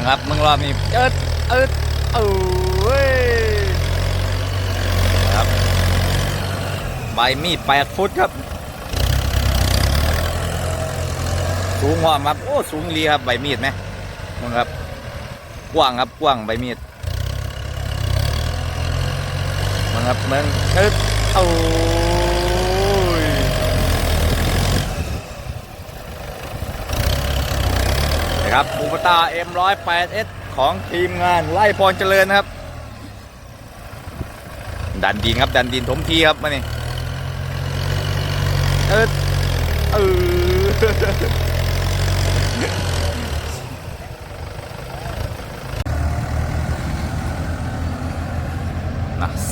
นะครับมึงรอบนี้เอิดเอิดเอ้ยครับใบมีดแปดฟุตครับ สูงหอมครับโอ้สูงลีครับใบมีดไหมมึงครับกว้างครับกว้างใบมีดมึงครับมึงเอิดโอ้ย นะครั บบูปตา M108S ของทีมงานไล่พรเจริญนะครับ ดันดินครับ ดันดินถมทีครับมานี่เออเออ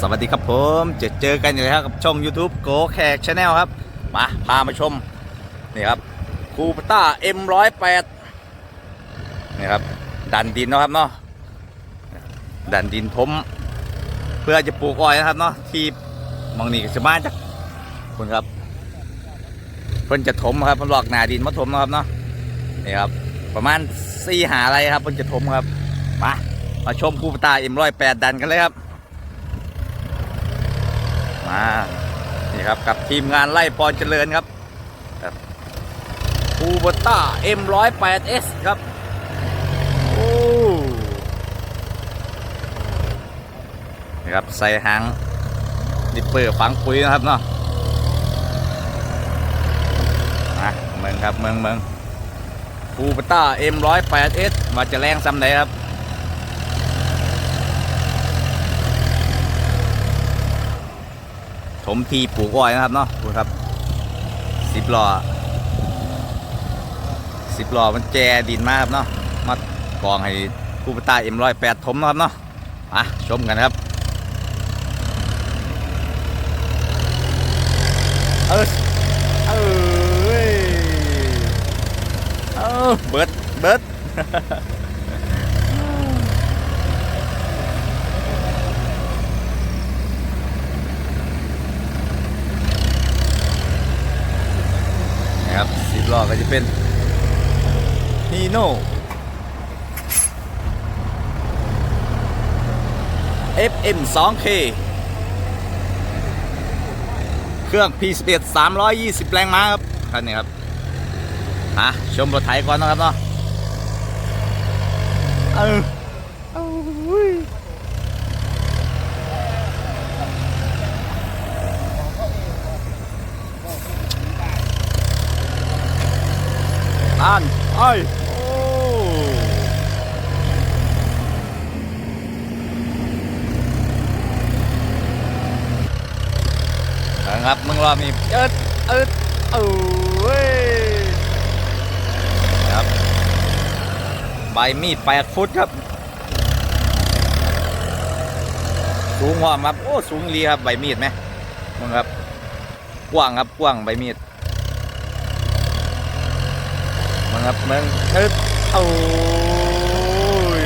สวัสดีครับผมจะเจอกันอยู่แล้วครับกับช่อง YouTube โกแขกชาแนลครับ มา พามาชม นี่ครับคูปต้า M108 นี่ครับ ดันดินนะครับเนาะดันดินทมเพื่อจะปลูกอ้อยนะครับเนาะที่มองนี่ก็จะมาจากคุณครับ เพิ่นจะถมครับเพิ่นหลอกหนาดินมาถมนะครับเนาะนี่ครับประมาณสี่หาอะไรครับเพิ่นจะถมครับมามาชมคูปตาเอ็มร้อยแปดดันกันเลยครับมานี่ครับกับทีมงานไล่ปอนเจริญครับคูปตาเอ็มร้อยแปดเอสครับ โอ้นี่ ครับใส่หางดิปเปอร์ฝังปุ๋ยนะครับเนาะมาเมืองครับเมืองเมืองฟูปต้า M108S มาจะแรงซ้ำไหนครับถมทีปลูกอ้อยนะครับเนาะดูครับสิบล้อสิบล้อมันแจดินมากครับเนาะมากองให้ผู้ปต้าเอ็มร้อยแปดถมนะครับเนาะมาชมกันครับ เออเอ้ยเออเบิดเบิดนะครับสิบล้อก็จะเป็นฮีโน่ FM 2K เค รื่อง P11 320 แรงม้าครับคันนี้ครับอะชมรถไถก่อนนะครับเนาะเออเอาเว้ยอ่านไอ้ยโอ้ นะครับมึงรอบนี้ เอิดเออ้ยครับใบมีดแปดฟุตครับ สูงหอมครับโอ้สูงลีครับใบมีดไหมมึงครับ กว้างครับกว้างใบมีดมึงครับมึงเอิดโอ้ย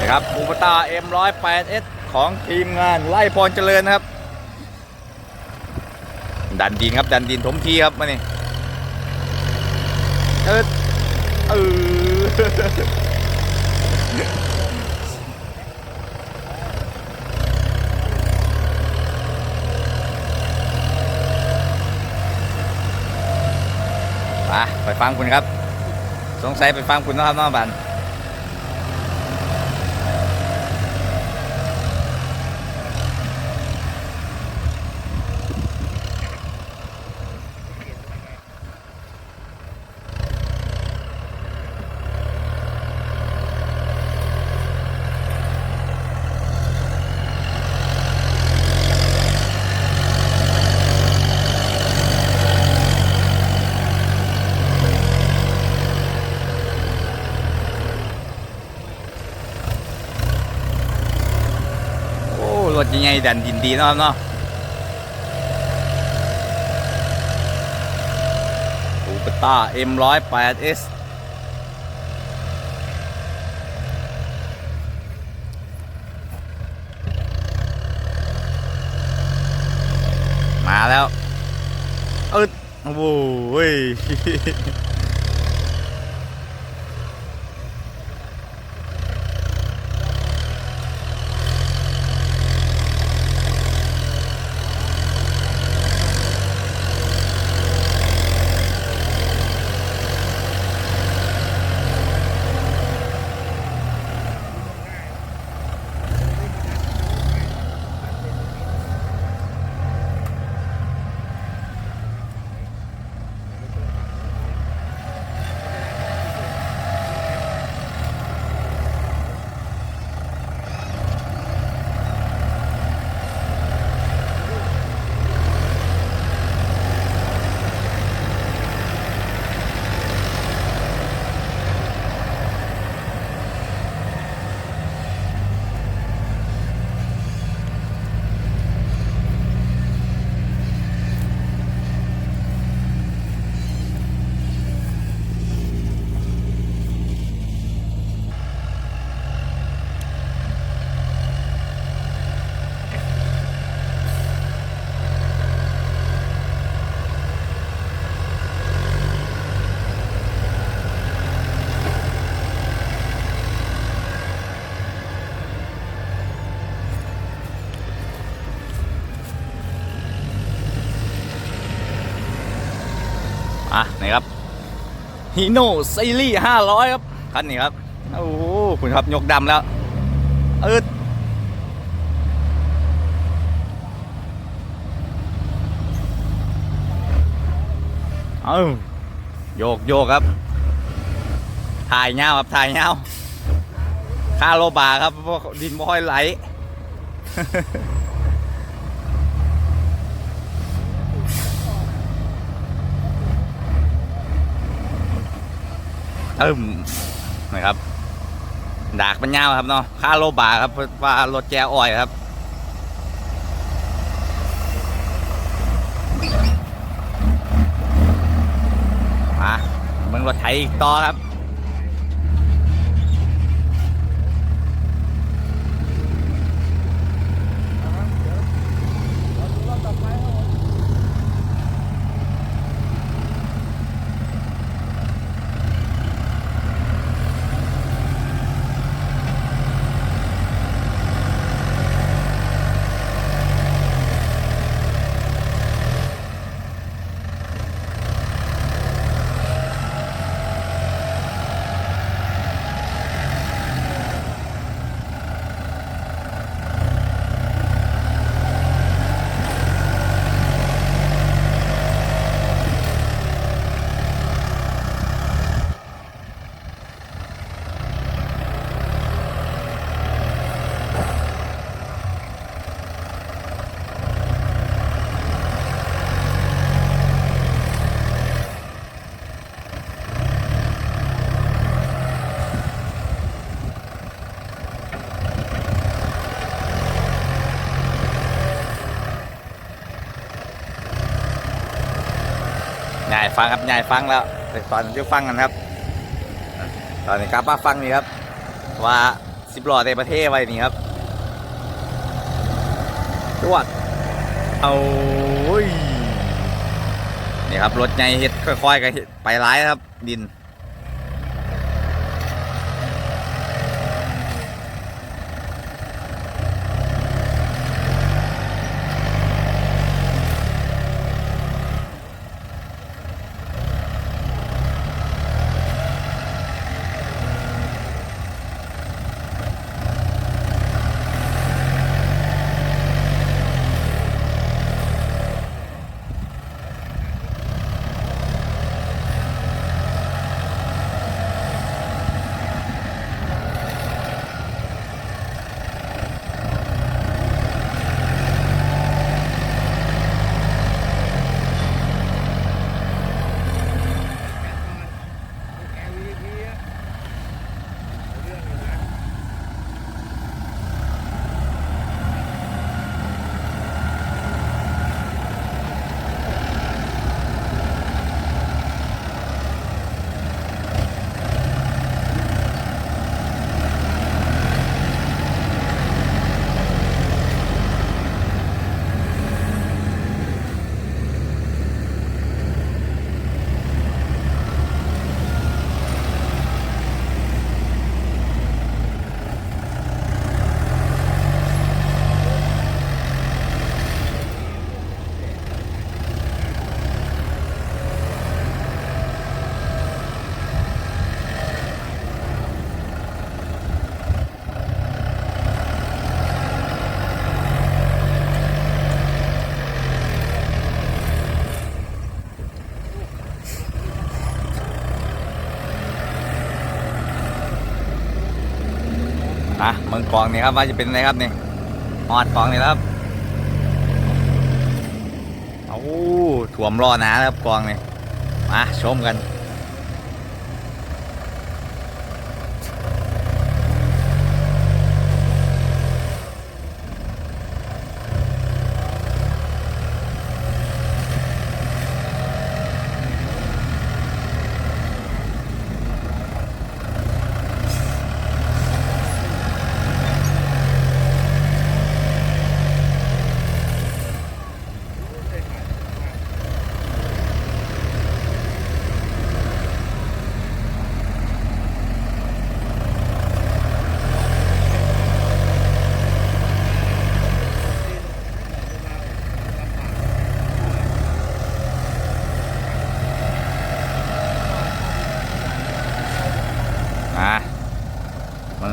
นะครับอูปตา M108S ของทีมงานไล่พรเจริญนะครับ ดันดินครับดันดินถมทีครับมานี่เออเออไปไปฟังคุณครับ สงสัยไปฟังคุณนะครับน้องบัน ยังไงดันดินดีเนาะเนาะตูปต้า M108S มาแล้วอึดโอ้ย่ะนี่ครับฮีโน่ซีรีส์ห้าร้อยครับ คันนี้ครับ โอ้โหคุณครับยกดำแล้ว เออเอาโยกโยกครับ ถ่ายเงาครับ ถ่ายเงาค่าโลบาครับเพราะดินบ่อยไหล ตึมนะครับดากมันยาวครับเนาะค่าโลบาครับว่ารถแจอ้อยครับมาเมืองรถไถอีกต่อครับ ยายฟังครับยายฟังแล้วไปตอนที่ฟังกันครับ ตอนนี้ครับมาฟังนี่ครับ ว่าสิบล้อในประเทศไว้นี่ครับจวดเอาเว้ยนี่ครับรถใหญ่เฮ็ดค่อยๆกันไปร้ายครับดิน องกองนี่ครับว่าจะเป็นอะไรครับนี่หอดกองนี่ครับโอ้ถ่วมรอหนาแล้วครับกองนี่มาชมกัน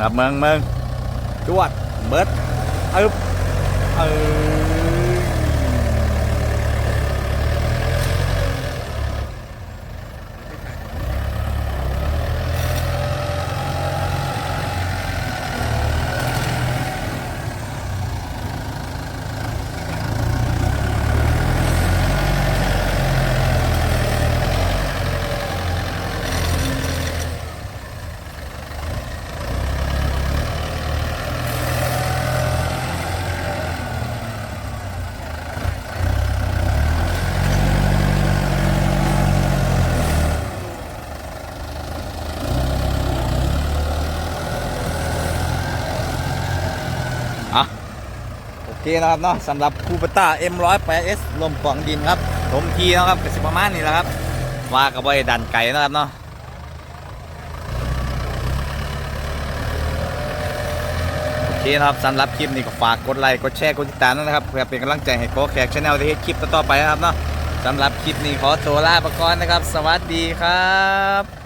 ครับเมืองเมืองจวดเบิดอึบเอออะ โอเคนะครับเนาะสำหรับคูปต้า M108S ลมกล่องดินครับถมทีนะครับกสิประมาณนี้แหละครับว่ากับบอยดันไก่นะครับเนาะโอเคนะครับสำหรับคลิปนี้ก็ฝากกดไลค์กดแชร์กดติดตามนะครับเพื่อเป็นกำลังใจให้โกแขกชาแนลที่เฮ็ดคลิปต่อๆไปนะครับเนาะสำหรับคลิปนี้ขอตัวลาไปก่อนนะครับ สวัสดีครับ